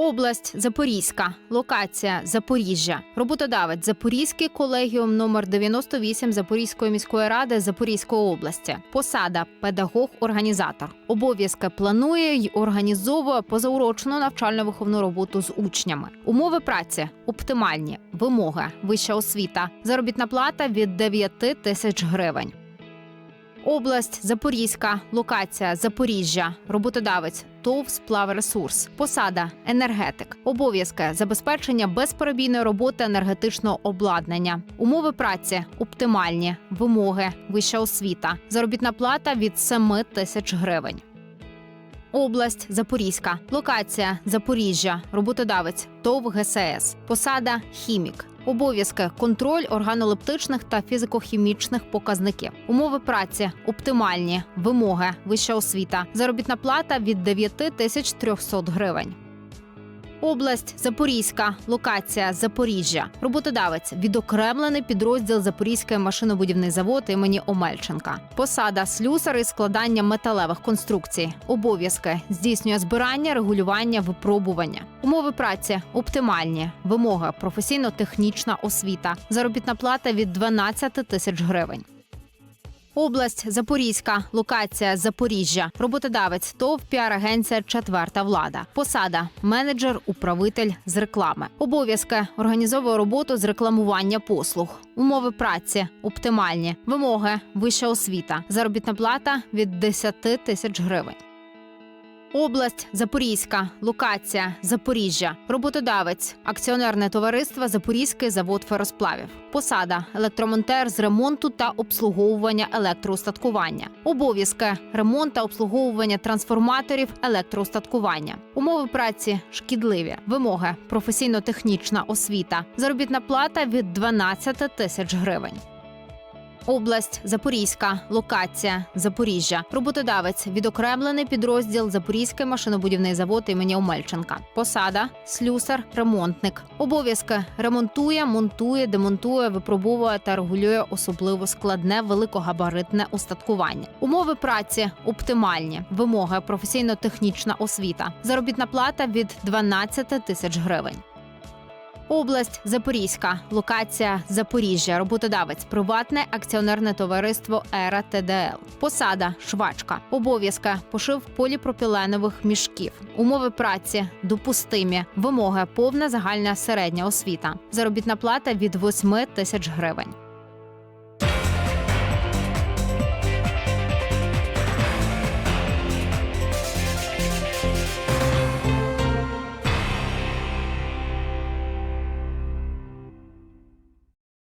Область Запорізька, локація Запоріжжя, роботодавець Запорізький колегіум номер 98 Запорізької міської ради Запорізької області. Посада педагог-організатор. Обов'язки планує й організовує позаурочну навчально-виховну роботу з учнями. Умови праці оптимальні, вимоги, вища освіта, заробітна плата від 9 тисяч гривень. Область Запорізька, локація Запоріжжя, роботодавець ТОВ «Сплавресурс», посада енергетик, обов'язки забезпечення безперебійної роботи енергетичного обладнання, умови праці оптимальні, вимоги, вища освіта, заробітна плата від 7 тисяч гривень. Область Запорізька, локація Запоріжжя, роботодавець ТОВ ГСС, посада хімік. Обов'язки контроль органолептичних та фізико-хімічних показників, умови праці оптимальні, вимоги, вища освіта, заробітна плата від 9 тисяч 300 гривень. Область Запорізька, локація Запоріжжя, роботодавець, відокремлений підрозділ Запорізький машинобудівний завод імені Омельченка. Посада слюсар із складання металевих конструкцій. Обов'язки здійснює збирання, регулювання, випробування. Умови праці оптимальні. Вимоги професійно-технічна освіта. Заробітна плата від 12 тисяч гривень. Область Запорізька, локація Запоріжжя, роботодавець ТОВ піар-агенція Четверта влада. Посада менеджер, управитель з реклами. Обов'язки організовує роботу з рекламування послуг. Умови праці оптимальні. Вимоги вища освіта. Заробітна плата від 10 тисяч гривень. Область Запорізька, локація Запоріжжя, роботодавець, акціонерне товариство Запорізький завод феросплавів. Посада електромонтер з ремонту та обслуговування електроустаткування. Обов'язки ремонт та обслуговування трансформаторів електроустаткування. Умови праці шкідливі. Вимоги професійно-технічна освіта. Заробітна плата від 12 тисяч гривень. Область Запорізька, локація Запоріжжя, роботодавець, відокремлений підрозділ Запорізький машинобудівний завод імені Омельченка. Посада слюсар, ремонтник. Обов'язки ремонтує, монтує, демонтує, випробовує та регулює особливо складне великогабаритне устаткування. Умови праці оптимальні. Вимоги професійно-технічна освіта. Заробітна плата від 12 тисяч гривень. Область Запорізька, локація Запоріжжя, роботодавець, приватне акціонерне товариство Ера ТДЛ. Посада швачка. Обов'язки пошив поліпропіленових мішків. Умови праці допустимі. Вимоги повна загальна середня освіта. Заробітна плата від 8 тисяч гривень.